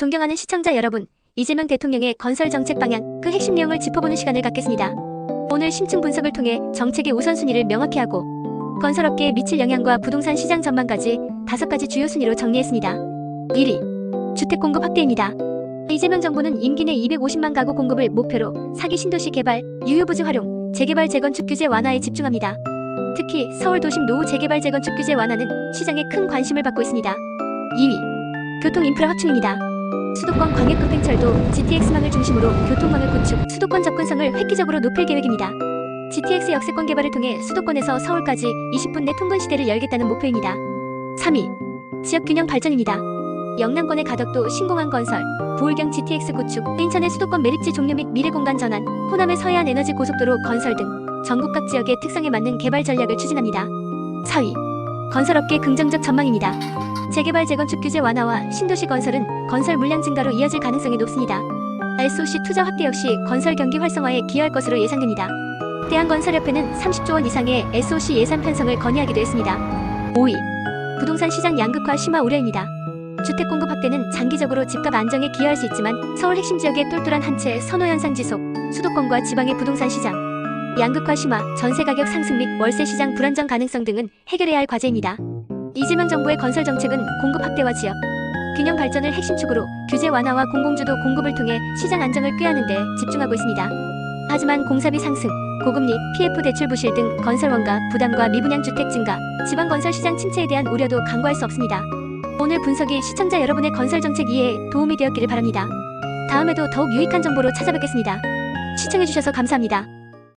존경하는 시청자 여러분, 이재명 대통령의 건설 정책 방향, 그 핵심 내용을 짚어보는 시간을 갖겠습니다. 오늘 심층 분석을 통해 정책의 우선순위를 명확히 하고 건설업계에 미칠 영향과 부동산 시장 전망까지 다섯 가지 주요 순위로 정리했습니다. 1위, 주택 공급 확대입니다. 이재명 정부는 임기 내 250만 가구 공급을 목표로 사기 신도시 개발, 유효부지 활용, 재개발 재건축 규제 완화에 집중합니다. 특히 서울 도심 노후 재개발 재건축 규제 완화는 시장에 큰 관심을 받고 있습니다. 2위, 교통 인프라 확충입니다. 수도권 광역급행철도 GTX망을 중심으로 교통망을 구축, 수도권 접근성을 획기적으로 높일 계획입니다. GTX 역세권 개발을 통해 수도권에서 서울까지 20분 내 통근 시대를 열겠다는 목표입니다. 3위, 지역 균형 발전입니다. 영남권의 가덕도 신공항 건설, 부울경 GTX 구축, 인천의 수도권 매립지 종료 및 미래 공간 전환, 호남의 서해안 에너지 고속도로 건설 등 전국 각 지역의 특성에 맞는 개발 전략을 추진합니다. 4위, 건설업계 긍정적 전망입니다. 재개발 재건축 규제 완화와 신도시 건설은 건설 물량 증가로 이어질 가능성이 높습니다. SOC 투자 확대 역시 건설 경기 활성화에 기여할 것으로 예상됩니다. 대한건설협회는 30조 원 이상의 SOC 예산 편성을 건의하기도 했습니다. 5위, 부동산 시장 양극화 심화 우려입니다. 주택 공급 확대는 장기적으로 집값 안정에 기여할 수 있지만 서울 핵심 지역의 똘똘한 한 채 선호 현상 지속, 수도권과 지방의 부동산 시장, 양극화 심화, 전세 가격 상승 및 월세 시장 불안정 가능성 등은 해결해야 할 과제입니다. 이재명 정부의 건설 정책은 공급 확대와 지역 균형 발전을 핵심 축으로 규제 완화와 공공주도 공급을 통해 시장 안정을 꾀하는 데 집중하고 있습니다. 하지만 공사비 상승, 고금리, PF 대출 부실 등 건설 원가 부담과 미분양 주택 증가, 지방 건설 시장 침체에 대한 우려도 간과할 수 없습니다. 오늘 분석이 시청자 여러분의 건설 정책 이해에 도움이 되었기를 바랍니다. 다음에도 더욱 유익한 정보로 찾아뵙겠습니다. 시청해주셔서 감사합니다.